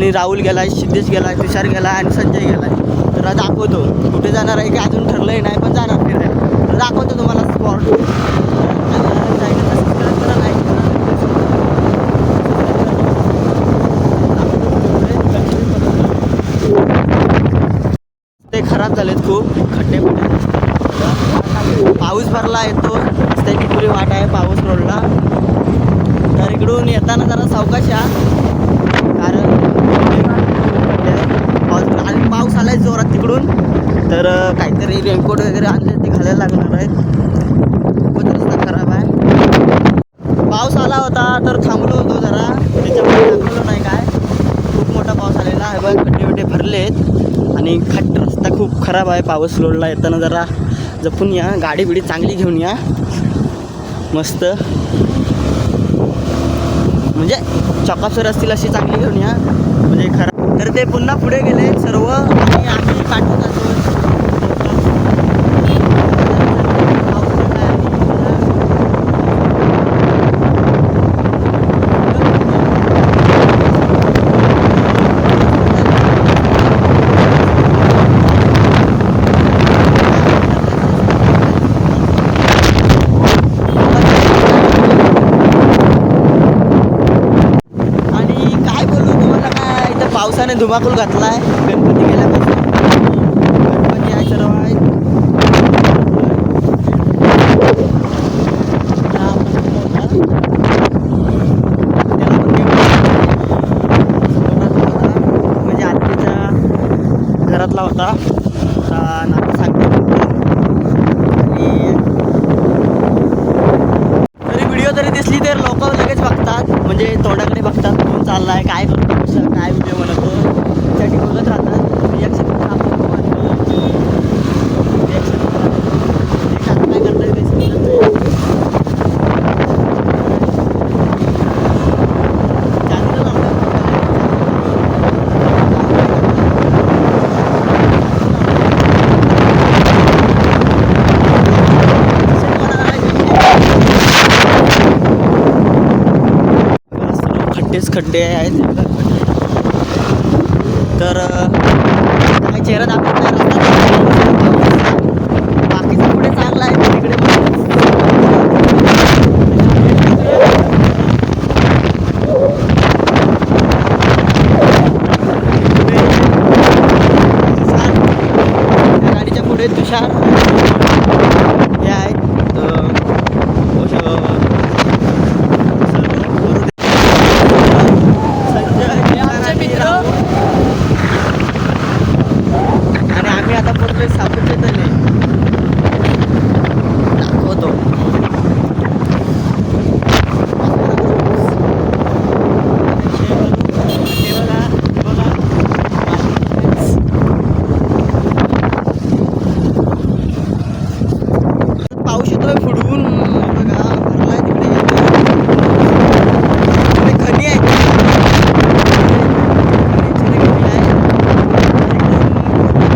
आणि राहुल गेला आहे सिद्धेश गेला आहे तुषार गेलाय आणि संजय गेला आहे तर दाखवतो. कुठे जाणार आहे की अजून ठरलंही नाही पण जाणार फिरायला. तर दाखवतो तुम्हाला स्पॉट ते खराब झालेत खूप. खड्डे पाऊस भरला येतो रस्त्याची पुरी वाट आहे पाऊस रोडला. तर इकडून येताना जरा सावकाश या. आणि पाऊस आलाय जोरात तिकडून. तर काहीतरी रेनकोट वगैरे आणले ते घालायला लागणार आहेत. खूपच रस्ता खराब आहे. पाऊस आला होता तर थांबलो होतो जरा. त्याच्यामुळे दाखवलं नाही काय. खूप मोठा पाऊस आलेला आहे बघ खड्डे बिड्डे भरलेत. आणि खट रस्ता खूप खराब आहे. पाऊस लोडला येताना जरा जपून या. गाडी बिडी चांगली घेऊन या. मस्त. म्हणजे चकाचर असतील अशी चांगली घेऊन या. म्हणजे खराब तर ते पुन्हा पुढे गेले सर्व आणि आम्ही पाठवून जातो आणि काय बोलू तुम्हाला काय इथं पावसाने धुमाकूल घातलाय गणपती गेल्यापासून गणपती आहे सर्व आहे आता आपण गेलो होता. त्याला पण घेऊन गेलो. घरातला होता. म्हणजे आत्तीच्या घरातला होता आता नातं सांगतो आणि तरी व्हिडिओ जरी दिसली तर लोक लगेच बघतात. म्हणजे तोंडाकडे बघतात कोण चाललाय काय करतो कसं काय व्हिडिओ बनवतो त्यासाठी बघत राहतात रिॲक्शन काय करताय ते समजत नाही. चांगलं लावलं. सर्व खड्डे आहेत. तर अं, काय चेहरा दाखवत नाही रस्ता. बाकीचं पुढे चांगला आहे. तिकडे इकडे गाडीच्या पुढे तुषार हे आहेत अं, आणि आम्ही आता पोहोचलोय सापूचे तले दाखवतो हे बघा, हे बघा. पाऊस येतोय फुडवून हे बघा भरलाय तिकडे तिकडे खणी आहे खणीची खणी आहे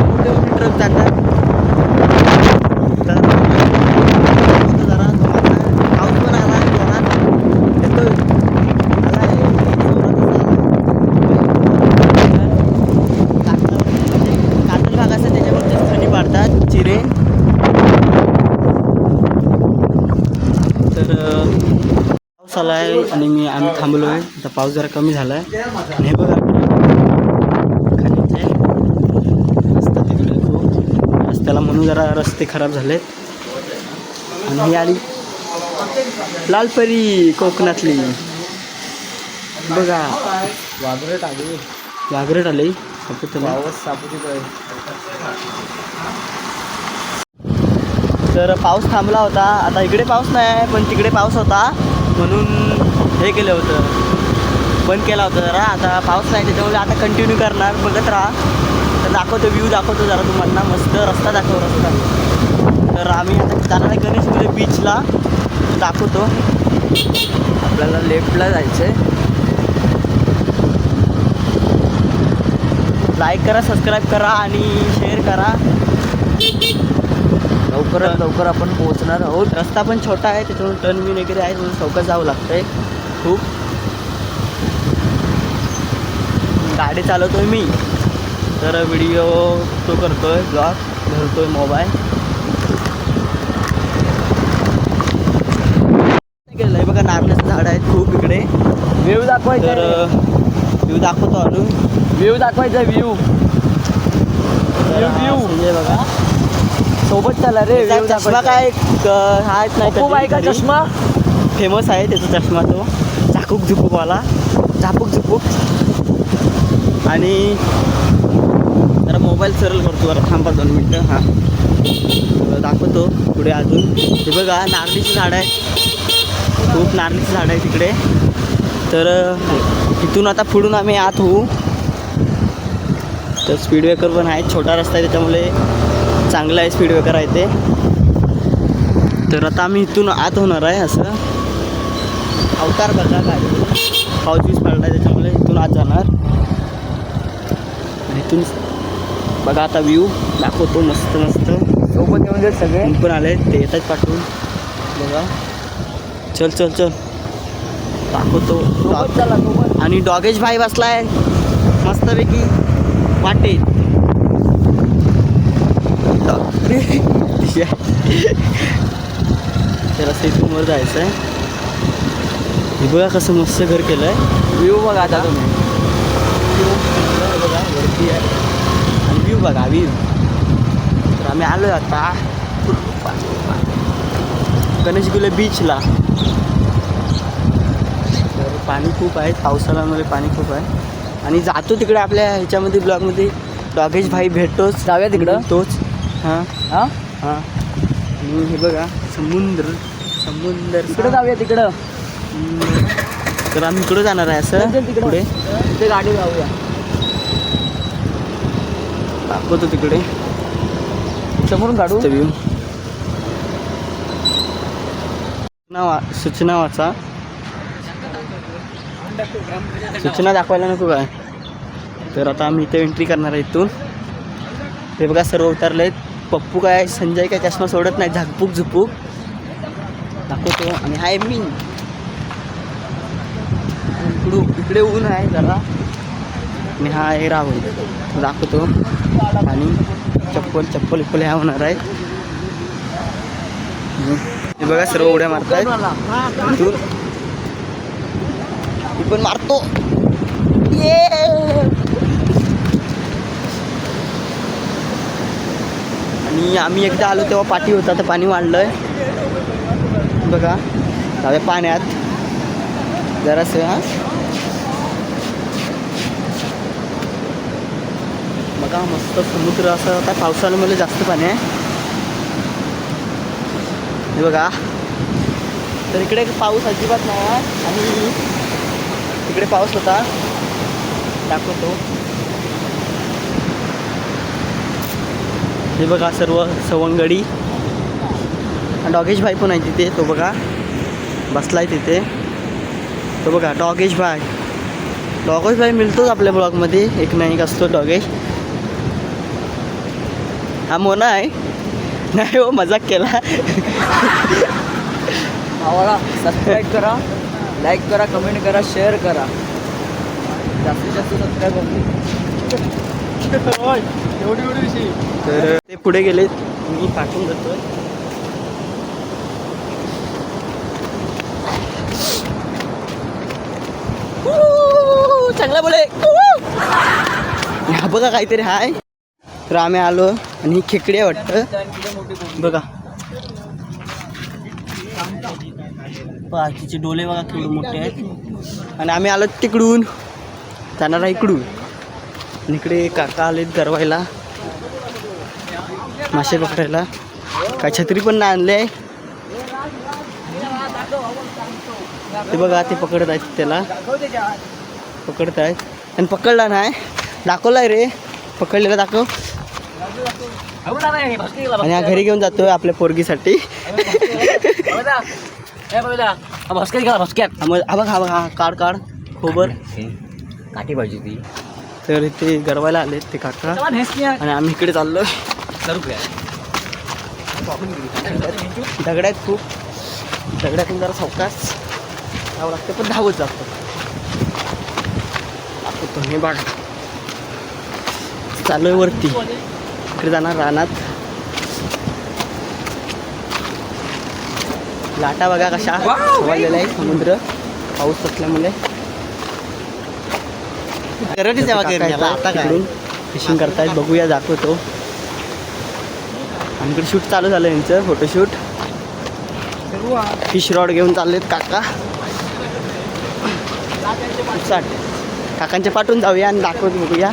मोठे मोठे ट्रक जातात तर आता जरा जोरात पाऊस पण आला जोरात येतोय आलाय जोरातच आला कातल म्हणजे कातल भाग असतात त्याच्यावरतीच खणी पाडतात चिरे तर अ, पाऊस आला आहे आणि मी आम्ही थांबलो आहे आता पाऊस जरा कमी झाला आहे आणि हे बघा. खालीचे रस्ता तिकडे खूप रस्त्याला म्हणून जरा रस्ते खराब झालेत. आणि ही आली लालपरी कोकणातली. बघा. वाघरट आली. वाघरट आली सापुतला. तर पाऊस थांबला होता. आता इकडे पाऊस नाही आहे पण तिकडे पाऊस होता. म्हणून हे केलं होतं. बंद केला होता. जरा आता पाऊस नाही त्याच्यामुळे आता कंटिन्यू करणार. बघत राहा. तर दाखवतो व्ह्यू दाखवतो जरा तुम्हाला. मस्त रस्ता दाखव रस्ता. तर आम्ही आता जाणार आहे गणेशपुरी बीचला दाखवतो. आपल्याला लेफ्टला जायचं आहे लाईक करा सबस्क्राईब करा आणि शेअर करा. लवकरात लवकर आपण पोहोचणार आहोत. रस्ता पण छोटा आहे त्याच्यामुळे टर्न बिन वगैरे आहे म्हणून चौकात जावं लागतंय. खूप. गाडी चालवतोय मी. तर व्हिडिओ तो करतोय ब्लॉग धरतोय मोबाईल गेलं आहे बघा नारळाचं झाड आहेत खूप इकडे. व्ह्यू तर दाखवायचा व्ह्यू दाखवतो आणून व्ह्यू दाखवायचा व्ह्यू तर view. संजय बघा. सोबत चला रे व्ह्यू चष्मा काय हा नाही खूप आहे का घरी. चष्मा? फेमस आहे त्याचा चष्मा तो. झापूक झुपूकवाला झापूक झुपूक. आणि जरा मोबाईल सरळ करतो जरा थांबा दोन मिनटं. हां. दाखवतो पुढे अजून. हे बघा नारळीची झाड आहे. खूप नारळीचं झाड आहे तिकडे. तर इथून आता पुढून आम्ही आत होऊ. तर स्पीड ब्रेकर पण आहे. छोटा रस्ता आहे त्याच्यामुळे चांगला आहे स्पीड ब्रेकर आहे ते. तर आता आम्ही इथून आत होणार आहे असं. अवतार बघा गाडी पाऊस बीस पडला त्याच्यामुळे इथून आत जाणार. आणि इथून बघा आता व्ह्यू दाखवतो मस्त मस्त. सोबत येऊन सगळे. पण आले ते येतात पाठवून. बघा. चल चल चल. दाखवतो. आणि डॉगेज भाई बसलाय. मस्तपैकी वाटे. त्याला इथून वर जायचं आहे हे बघा कसं मस्त घर केलं आहे व्ह्यू बघा आता तुम्ही. बघा वरती आहे. आणि व्ह्यू बघा व्ह्यू तर आम्ही आलो आता. गणेशगुले बीचला तर पाणी खूप आहे पावसाळ्यामध्ये पाणी खूप आहे. आणि जातो तिकडे आपल्या ह्याच्यामध्ये ब्लॉगमध्ये. डॉगेश भाई भेटतोच. जाऊया तिकडं? तोच हां. हा? हां. आणि हे बघा समुद्र. समुद्र. तिकडे जाऊया तिकडं. तर आम्ही इकडं जाणार आहे असं. तिकडं. तिथे गाडी जाऊया दाखवतो तिकडे. समोरून काढू? व्ह्यू नावा सूचना वाचा. सूचना दाखवायला नको काय? तर आता आम्ही इथे एंट्री करणार आहे इथून. ते बघा सर्व उतरले आहेत पप्पू काय संजय काय चष्मा सोडत नाही. झाकपूक झुपूक. दाखवतो. आणि हाय मी इकडे ऊन आहे जरा. आणि हा आहे राहुल. दाखवतो. आणि चप्पल चप्पल इप्पल ह्या होणार आहे. हे बघा सर्व उड्या मारतायत. इथून मी पण मारतो. ये! आणि आम्ही एकदा आलो तेव्हा पाठी होता तर पाणी वाढलंय. बघा जाऊया पाण्यात. जरासं हां. बघा मस्त समुद्र असं आता पावसाळ्यामध्ये जास्त पाणी आहे. हे बघा. तर इकडे पाऊस अजिबात नाही आहे. आणि इकडे पाऊस होता. दाखवतो. हे बघा सर्व सवंगडी. डॉगेश भाई पण आहे तिथे तो बघा. बसलाय तिथे. तो बघा डॉगेश भाई. डॉगेश भाई मिळतोच आपल्या ब्लॉगमध्ये. एक ना एक असतो डॉगेश. हा मोना आहे. नाही हो मजाक केला. भावाला सबस्क्राईब करा लाईक करा कमेंट करा शेअर करा. जास्तीत जास्त सबस्क्राईब तर ते पुढे गेले. मी पाठवून जातोय चांगला बोले. हा बघा काहीतरी हाय. तर आम्ही आलो आणि ही खेकडी आहे वाटतं. बघा. तिचे डोले बघा केवढे मोठे आहेत. आणि आम्ही आलो तिकडून. जाणार आहे इकडून. आणि इकडे काका आलेत गरवायला मासे पकडायला. काय छत्री पण नाही आणले ते बघा ते पकडत आहेत त्याला. पकडत आहेत. आणि पकडला नाही. दाखवलाय रे. पकडलेला दाखव. आणि हा घरी घेऊन जातोय आपल्या पोरगीसाठी. भस्केट गेला भस्केट हा मग हा बघ हा बघ हा काढ काढ. खोबर. काठी पाहिजे ती तर इथे गरवायला आलेत ते काका. आणि आम्ही इकडे चाललो. दगड आहेत खूप दगडातून जरा सावकाश जावं लागतं पण धावत जातो. दाखवतो हे बघा चालू आहे वरती. इकडे जाणार रानात. लाटा बघा कशा वाढलेला आहे समुद्र. पाऊस असल्यामुळे. फिशिंग करतायत बघूया दाखवतो. आणि इकडे शूट चालू झालं यांचं फोटोशूट. फिश रॉड घेऊन चाललेत काका. काकांच्या पाठवून जाऊया आणि दाखवत बघूया.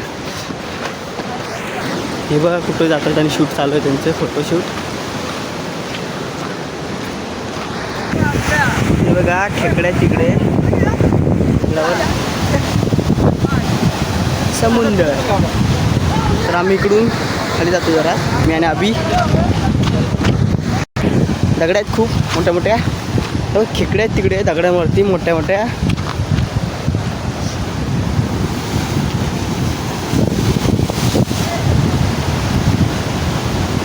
हे बघा कुठं जातात आणि शूट चालू आहे त्यांचं फोटोशूट हे बघा खेकड्या तिकडे. समुद्र. तर आम्ही इकडून खाली जातो जरा मी आणि अभि. दगड आहेत खूप मोठ्या मोठ्या खेकड्या आहेत तिकडे दगड्यावरती मोठ्या मोठ्या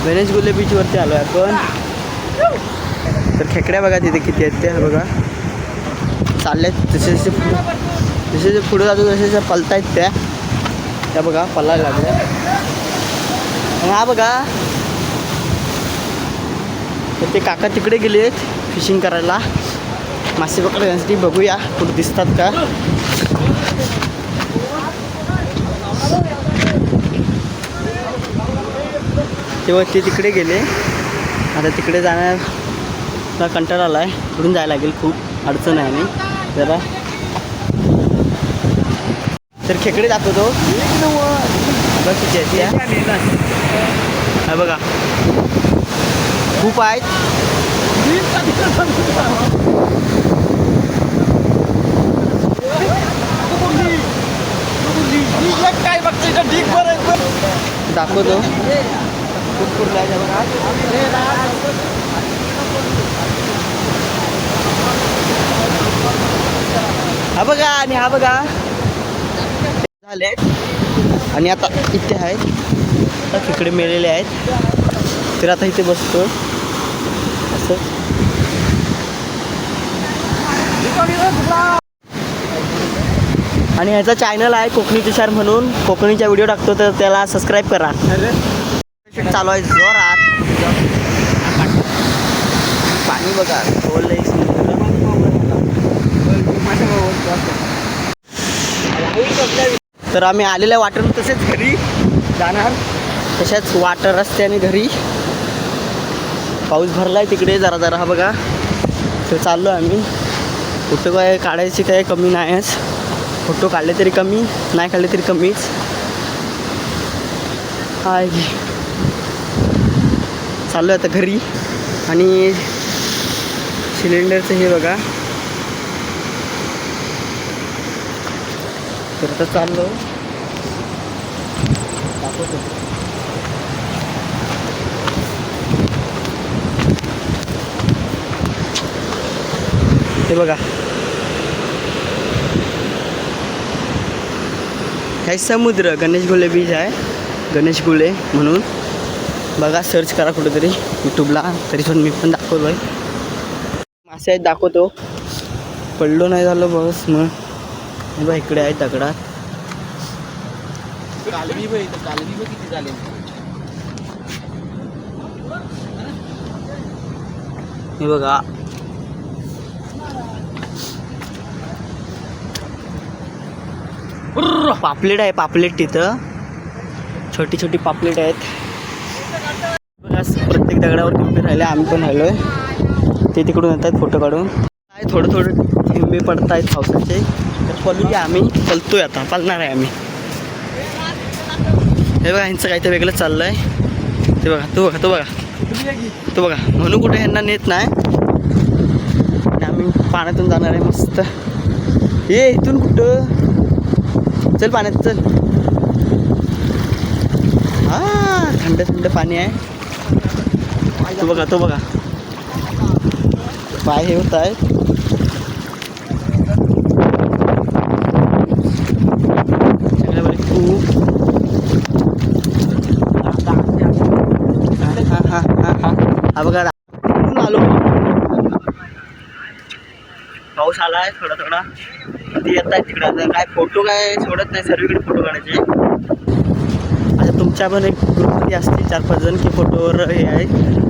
गणेश गुल्ले बीचवरती आलो आहे आपण. तर खेकड्या बघा तिथे किती आहेत त्या बघा. चालल्यात जसे जसे जसे जसे पुढे जातो तसे जसे पलतायत त्या. त्या बघा पलायला लागल्या. हा बघा. तर ते काका तिकडे गेले आहेत फिशिंग करायला. मासे पकडण्यासाठी बघूया कुठे दिसतात का. तेव्हा ते तिकडे गेले. आता तिकडे जाण्याचा कंटाळ कंटाळा आला आहे पुढून जायला लागेल खूप. अडचण आहे नाही जरा. तर खेकडे दाखवतो बस हा बघा. खूप आहेत. दाखवतो. हा बघा आणि हा बघा. झाले आणि आता इथे आहेत. आता तिकडे मेलेले आहेत. तर आता इथे बसतो. असं. आणि ह्याचा चॅनल आहे कोकणी तुषार म्हणून. कोकणीचा व्हिडिओ टाकतो तर त्याला सबस्क्राईब करा. चालू आहे जोरात. पाणी बघा बोललं तर आम्ही आलेल्या वाटरून तसेच घरी जाणार. तशाच वाटर रस्त्याने घरी. पाऊस भरला आहे तिकडे जरा जरा हा बघा. तर चाललो आम्ही. फोटो काय काढायची काय कमी नाहीच. फोटो काढले तरी कमी नाही काढले तरी कमीच. आहे चाललो आता घरी. आणि सिलेंडरचं हे बघा. तर आता चाललो. दाखवतो. हे बघा. हे समुद्र? गणेश गुले बीच आहे. गणेश गुले म्हणून. बघा सर्च करा कुठेतरी यूट्यूबला तरी पण मी पण दाखवतो आहे मासे आहेत दाखवतो. पडलो नाही झालं बस मग. बा बघा इकडे आहेत दगडात. किती झाले. हे बघा. पापलेट आहे पापलेट तिथं. छोटी छोटी पापलेट आहेत. एक दगडावर उभे राहिले आम्ही पण राहिलोय. ते तिकडून येतात फोटो काढून. काय थोडं थोडं थेंबे पडत आहेत पावसाचे. तर पळूया आम्ही पलतोय आता पलणार आहे आम्ही. हे बघा ह्यांचं काहीतरी वेगळं चाललं आहे ते बघा तो बघा तो बघा. तो बघा म्हणून कुठे ह्यांना नेत नाही. आणि आम्ही पाण्यातून जाणार आहे मस्त. ये इथून कुठं? चल पाण्यात चल. हा थंड थंड पाणी आहे. तो बघा तो बघा. पाय हे होत आहे हा बघा. आलो. पाऊस आला आहे थोडा थोडा. ते येत आहे तिकडे? काय फोटो काय सोडत नाही. सर्वीकडे फोटो काढायचे. आता तुमच्या पण एक ग्रुपमध्ये असते चार पाच जण की फोटोवर हे आहे.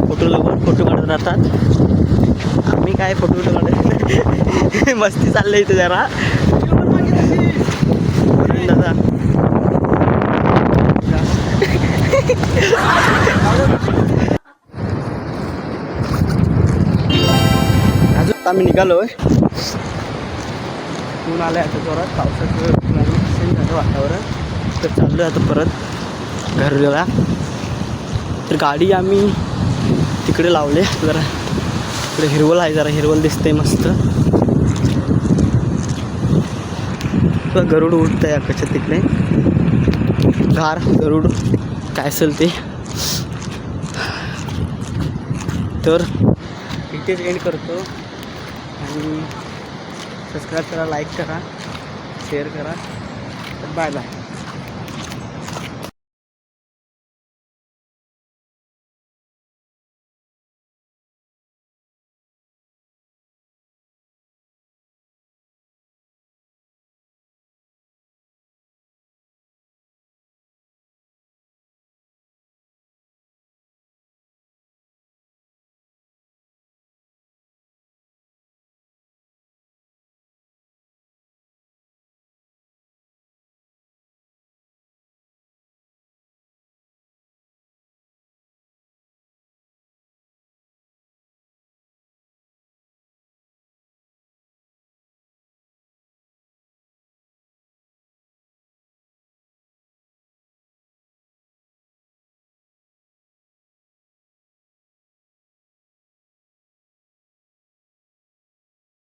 फोटो लवर फोटो काढत राहतात. आम्ही काय फोटो काढत मस्ती चाललंय इथे जरा. दादा. अजून आम्ही निघालो आहे ऊन आलं आता जोरात. पावसाचं वातावरण. तर चाललो आहे आता परत. घरला. तर गाडी आम्ही तिकडे लावले जरा इकडे हिरवल आहे जरा हिरवल दिसते मस्त. गरुड उडतं आहे आकाशात तिकडे. घार गरुड. काय असेल ते. तर इथेच एंड करतो. आणि सबस्क्राईब करा लाईक करा शेअर करा. Bye bye